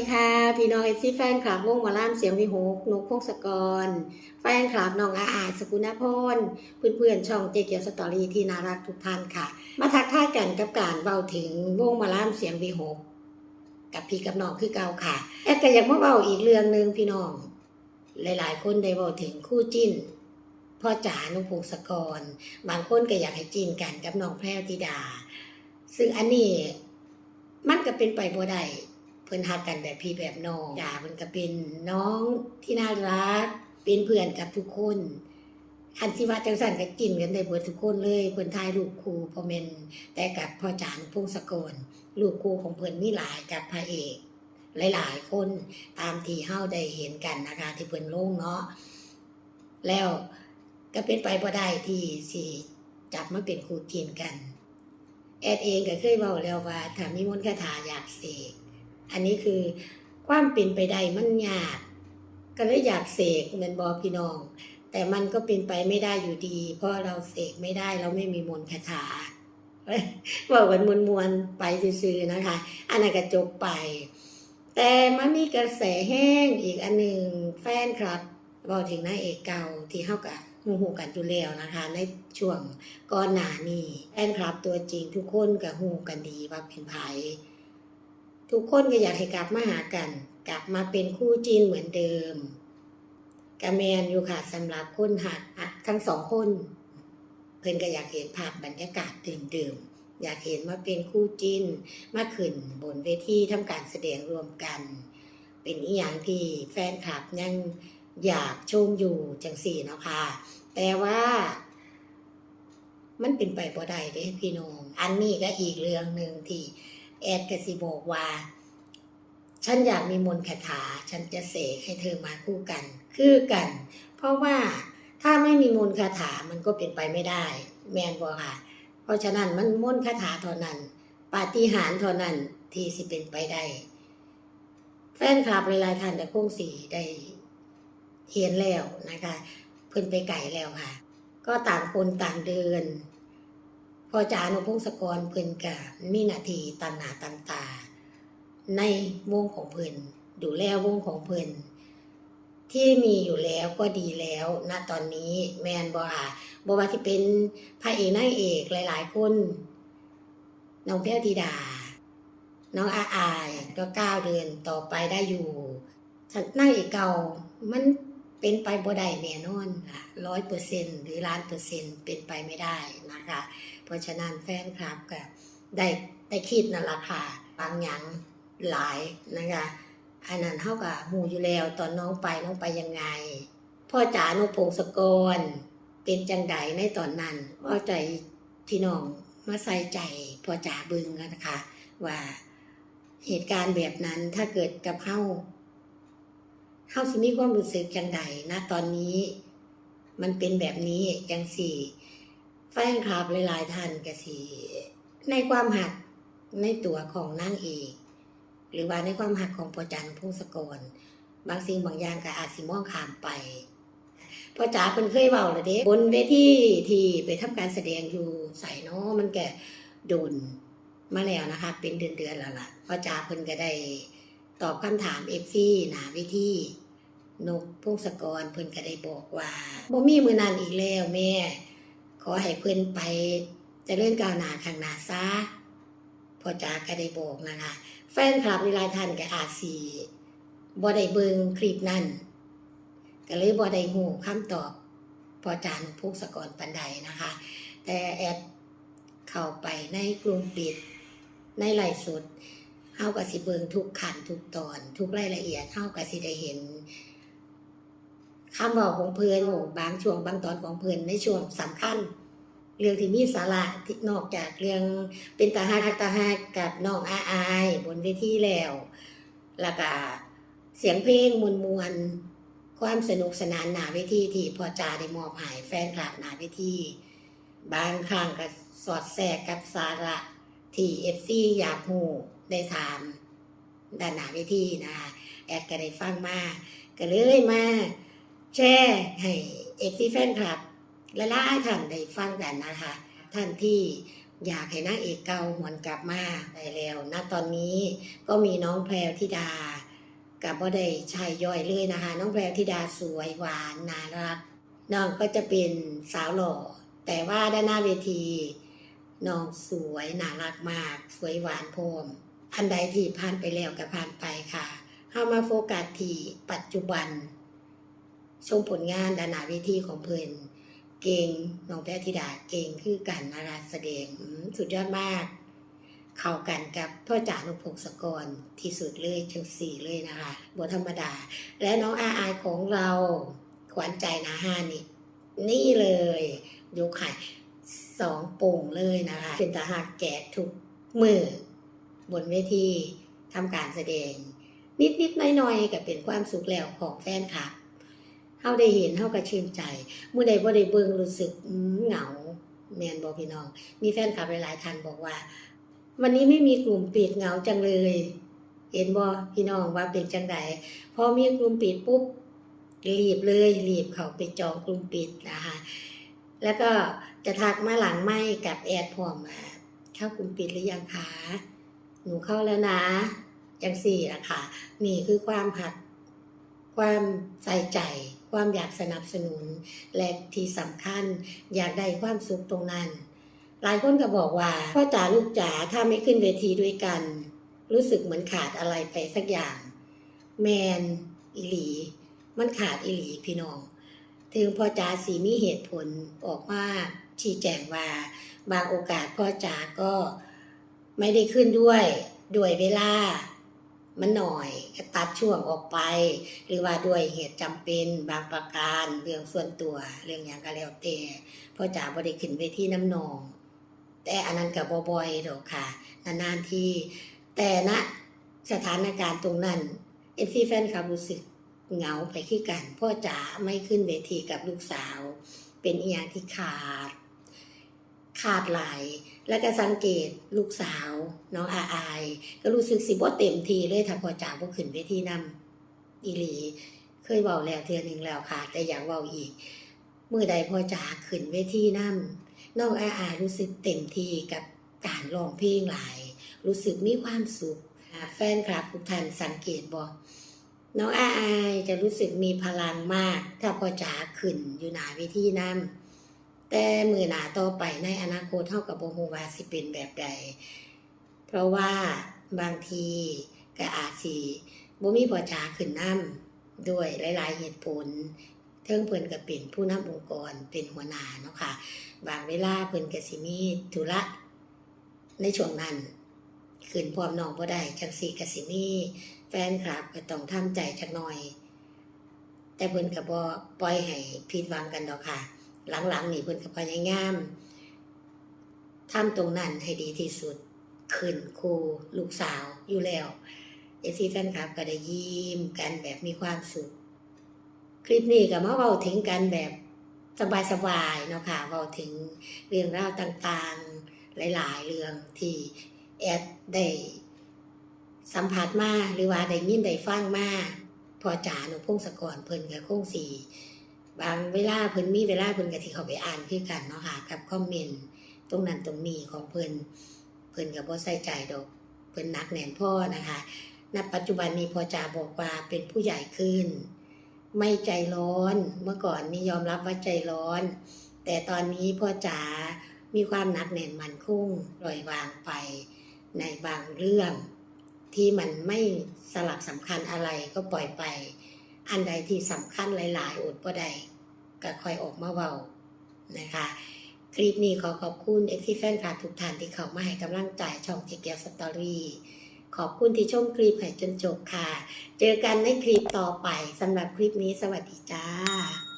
ดีค่ะ พี่น้องเอฟซีแฟนคลับวงหมาล่ามเสียงวิหกนกพงศกร แฟนคลับน้องอาอาจสกุณพลเพื่อนๆ ช่องเจเกียวสตอรี่ที่น่ารักทุกท่านค่ะ มาทักทายกันกับการเบาถึงวงหมาล่ามเสียงวิหกกับพี่กับน้องคือเก่าค่ะแอดก็อยากมาเบาอีกเรื่องหนึ่งพี่น้อง หลายๆ คนได้เบาถึงคู่จิ้น พ่อจ๋านุพงศกร บางคนก็อยากให้จิ้นกันกับน้องแพรวธิดา ซึ่งอันนี้มันก็เป็นไปบ่ได้ พิ่นฮักกันแบบพี่แบบน้องจ๋าเพิ่นก็เป็นน้องที่น่ารัก เป็นเพื่อนกับทุกคนคันสิว่าจังซั่นก็กินกันได้เบิดทุกคนเลยเพิ่นถ่ายรูปคู่พ่อแม่นแต่กับพ่อจานพงศกรลูกครูของเพิ่นมีหลายกับพระเอก หลายๆ คนตามที่เฮาได้เห็นกันนะคะ ที่เพิ่นลงเนาะแล้วก็เป็นไปบ่ได้ที่สิจับมาเป็นครูกินกัน แอดเองก็เคยเว้าแล้วว่าถ้ามีมนต์คาถาอยากเสก อันนี้คือความเป็นไปได้มันยาก ก็เลยอยากเสกเหมือนบอพี่น้อง แต่มันก็เป็นไปไม่ได้อยู่ดี เพราะเราเสกไม่ได้เราไม่มีมนต์คาถาว่าวันมวลมวลไปซื่อๆนะคะ อันนั้นก็จบไป แต่มันมีกระแสแห้งอีกอันหนึ่งแฟนครับบอกถึงนายเอกเก่าที่เข้ากับหูหูกันอยู่แล้วนะคะ ในช่วงก่อนหน้านี้แฟนคลับตัวจริงทุกคนก็หูกันดีว่าเป็นไผ ทุกคนก็อยากให้กลับมาหากัน กลับมาเป็นคู่จีนเหมือนเดิมกะแมนอยู่ค่ะสำหรับคนหักหักทั้งสองคน เพิ่อนก็อยากเห็นภาพบรรยากาศเดิมอยากเห็นมาเป็นคู่จินมาขึ้นบนเวทีทำการแสดงรวมกัน เป็นอีหยังที่แฟนคลับยังอยากชมอยู่จังสี่เนาะค่ะแต่ว่า มันเป็นไปบ่ได้เด้พี่น้อง อันนี้ก็อีกเรื่องหนึ่งที่ แอดกสิบอกว่า ฉันอยากมีมนต์คาถา ฉันจะเสกให้เธอมาคู่กัน คือกัน เพราะว่าถ้าไม่มีมนต์คาถามันก็เป็นไปไม่ได้ แมนบ่ค่ะ เพราะฉะนั้นมันมนต์คาถาเท่านั้น ปาฏิหาริย์เท่านั้นที่สิเป็นไปได้ แฟนคลับหลายๆท่านแต่คงสีได้เห็นแล้วนะคะ เพิ่นไปไก่แล้วค่ะ ก็ต่างคนต่างเดิน พอจานุพงศกรเพิ่นกะมีนาทีต่างหนาต่างตา ในวงของเพิ่นดูแลวงของเพิ่นที่มีอยู่แล้วก็ดีแล้วณตอนนี้แมนบ่ค่ะบ่ว่าที่เป็นพระเอกนางเอกหลาย ๆ คนน้องแพ้วธิดา น้องอาอายก็ก้าวเดินต่อไปได้อยู่ฉันนางเอกเก่ามันเป็นไปบ่ได้แน่นอนค่ะร้อยเปอร์เซ็นหรือล้านเปอร์เซ็นเป็นไปไม่ได้นะคะ เพราะฉะนั้นแฟนคลับก็ได้ได้คิดนั่นละค่ะบางอย่างหลายนะคะอันนั้นเท่ากับหูอยู่แล้วตอนน้องไปน้องไปยังไง พ่อจ๋านุพงศกรเป็นจังใดในตอนนั้นพ่อใจพี่น้องมาใส่ใจพ่อจ๋าบึงนะคะ ว่าเหตุการณ์แบบนั้นถ้าเกิดกับเฮาเฮาสิมีความรู้สึกจังใดนะตอนนี้ มันเป็นแบบนี้จังสี่ แฟนคลับหลายๆท่านก็สิในความหักในตัวของนางเอกหรือว่าในความหักของพ่อจันพงศกร บางสิ่งบางอย่างก็อาจสิมองข้ามไปพ่อจ๋าเพิ่นเคยเว้าและเด้บนเวทีที่ไปทำการแสดงอยู่ใส่เนาะมันก็โดนมาแล้วนะคะ เป็นเดือนๆแล้วล่ะพ่อจ๋าเพิ่นก็ได้ตอบคำถาม FC หนาเวทีนกพงศกรเพิ่นก็ได้บอกว่าบ่มีมื้อนั้นอีกแล้วแม่ อให้เพิ่อนไปเจะเลื่อนก้าวหน้าข้างหน้าซะพอจาก็ได้บอกนะคะ แฟนคลับหลายท่านก็อาจสิบ่ได้เบิงคลิปนั้นก็เลยบ่ได้ฮู้คำตอบ พอจานุพงศกรปันใดนะคะ แต่แอดเข้าไปในกลุ่มปิด ในไลฟ์สดเฮาก็สิเบิงทุกขั้นทุกตอน ทุกรายละเอียดเฮาก็สิได้เห็นคำบอกของเพื่อนบางช่วงบางตอนของเพื่อนในช่วงสำคัญ เรื่องที่มีสาระที่นอกจากเรื่องเป็นตาฮักตาฮักกับน้องอาอายบนเวทีแล้วแล้วก็เสียงเพลงมวลมวลความสนุกสนานหนาเวทีที่พอจาได้มอบให้แฟนคลับหนาเวทีบางครั้งก็สอดแทรกกับสาระที่เอฟซีอยากหูได้ถามด้านหนาเวทีนะคะแอดก็ได้ฟังมาก็เลยมาแชร์ให้เอฟซีแฟนคลับ และล่าท่านได้ฟังกันนะคะ ท่านที่อยากให้นางเอกเก่าหวนกลับมาได้แล้วณตอนนี้ก็มีน้องแพรวธิดา กับบ่ได้ชายย่อยเลยนะคะ น้องแพรวธิดาสวยหวานน่ารักน้องก็จะเป็นสาวหล่อ แต่ว่าด้านหน้าเวทีน้องสวยน่ารักมาก สวยหวานพรมอันใดที่ผ่านไปแล้วก็ผ่านไปค่ะเข้ามาโฟกัสที่ปัจจุบันชมผลงานด้านหน้าเวทีของเพิ่อน เก่งน้องแพรธิดาเก่งคือกันนะคะแสดงสุดยอดมาก เข้ากันกับพ่อจ่านุพงศกรที่สุดเลยจังสี่เลยนะคะบธรรมดา และน้องอาอายของเราขวัญใจนาฮานี่นี่เลยยกไข่สองโป่งเลยนะคะ เป็นตาหักแกะทุกมือบนเวทีทำการแสดง นิดๆน้อยๆก็เป็นความสุขแล้วของแฟนคลับ เฮาได้เห็นเฮาก็ชื่นใจเมื่อใดบ่ได้เบิ่งรู้สึกเหงาแม่นบ่พี่น้อง มีแฟนคลับหลาย ๆท่านบอกว่า วันนี้ไม่มีกลุ่มปิดเหงาจังเลย เห็นบ่พี่น้องว่าเป็นจังไดพอมีกลุ่มปิดปุ๊บรีบเลยรีบเข้าไปจองกลุ่มปิดนะคะแล้วก็จะทักมาหลังไม่กับแอดพร้อมมาเข้ากลุ่มปิดหรือยังคะหนูเข้าแล้วนะ จังสี่ละค่ะนี่คือความหักความใส่ใจ ความอยากสนับสนุน และที่สำคัญอยากได้ความสุขตรงนั้น หลายคนก็บอกว่าพ่อจ๋าลูกจ๋าถ้าไม่ขึ้นเวทีด้วยกัน รู้สึกเหมือนขาดอะไรไปสักอย่าง แมนอิหลี มันขาดอิหลีพี่น้อง ถึงพ่อจ๋าสีมีเหตุผลออกมาชี้แจงว่า บางโอกาสพ่อจ๋าก็ไม่ได้ขึ้นด้วยด้วยเวลา มันหน่อยตัดช่วงออกไป หรือว่าด้วยเหตุจำเป็นบางประการเรื่องส่วนตัวเรื่องอย่างก็แล้วแต่พ่อจ๋าบ่ได้ขึ้นเวทีน้ำนอง แต่อันนั้นกับบ่อยๆดอกค่ะ นานๆที่แต่ณสถานการณ์ตรงนั้นเอฟซีแฟนคลับรู้สึกเหงาไปคือกัน พ่อจ๋าไม่ขึ้นเวทีกับลูกสาว เป็นอีหยังที่ขาด ขาดหลาย แล้วก็สังเกตลูกสาว น้องอาอาย ก็รู้สึกสิบ่เต็มทีเลยถ้าพอจ๋าบ่ขึ้นเวทีนำอีหลี เคยเว้าแล้วเทื่อหนึงแล้วค่ะ แต่อยากเว้าอีกเมื่อใดพอจ๋าขึ้นเวทีนำน้องอาอารู้สึกเต็มทีกับการร้องเพลงหลาย รู้สึกมีความสุขแฟนคลับทุกท่านสังเกตบอกน้องอาอายจะรู้สึกมีพลังมาก ถ้าพอจ๋าขึ้นอยู่หนาเวทีนั้น แต่มือหนาต่อไปในอนาคตเท่ากับโบฮูวาสิเป็นแบบใด เพราะว่าบางทีก็อาจสิบ่มีพอจาขึ้นนํด้วยหลาย ๆ เหตุผลเทิงเพิ่นก็เป็นผู้นำองค์กรเป็นหัวหน้าเนาะค่ะบางเวลาเพิ่นก็สิมีธุระในช่วงนั้นขึ้นพร้อมน้องบ่ได้จังซี่ก็สิมีแฟนคลับก็ต้องทำใจจักหน่อย แต่เพิ่นก็บ่ปล่อยให้ผิดหวังกันดอกค่ะ หลังๆนี่เพิ่นก็พยายามทำตรงนั้นให้ดีที่สุดขึ้นครูลูกสาวอยู่แล้วเอซีแฟนคลับก็ได้ยิ้มกันแบบมีความสุข คลิปนี้ก็มาเว้าถึงกันแบบสบายๆเนาะค่ะเว้าถึงเรื่องราวต่างๆ หลายๆ เรื่องที่แอดได้สัมผัสมาหรือว่าได้ยินได้ฟังมาพอจ๋าหนูพงศกรเพิ่นก็คงสี บางเวลาเพิ่นมีเวลาเพิ่นก็สิเข้าไปอ่านคือกันเนาะค่ะกับคอมเมนต์ตรงนั้นตรงนี้ของเพิ่นเพิ่นก็บ่ใส่ใจดอกเพิ่นนักแน่นพ่อนะคะณปัจจุบันนี้พอจ๋าบอกว่าเป็นผู้ใหญ่ขึ้น ไม่ใจร้อนเมื่อก่อนนี่ยอมรับว่าใจร้อน แต่ตอนนี้พ่อจ๋ามีความหนักแน่นมันคงปล่อยวางไปในบางเรื่อง ที่มันไม่สลักสำคัญอะไรก็ปล่อยไป อันใดที่สำคัญหลายๆอดบ่ได้ก็ค่อยออกมาเว้านะคะ คลิปนี้ขอขอบคุณเอฟซีแฟนคลับทุกท่านที่เข้ามาให้กำลังใจช่องเจเกียวสตอรี่ขอบคุณที่ชมคลิปให้จนจบค่ะ เจอกันในคลิปต่อไปสำหรับคลิปนี้สวัสดีจ้า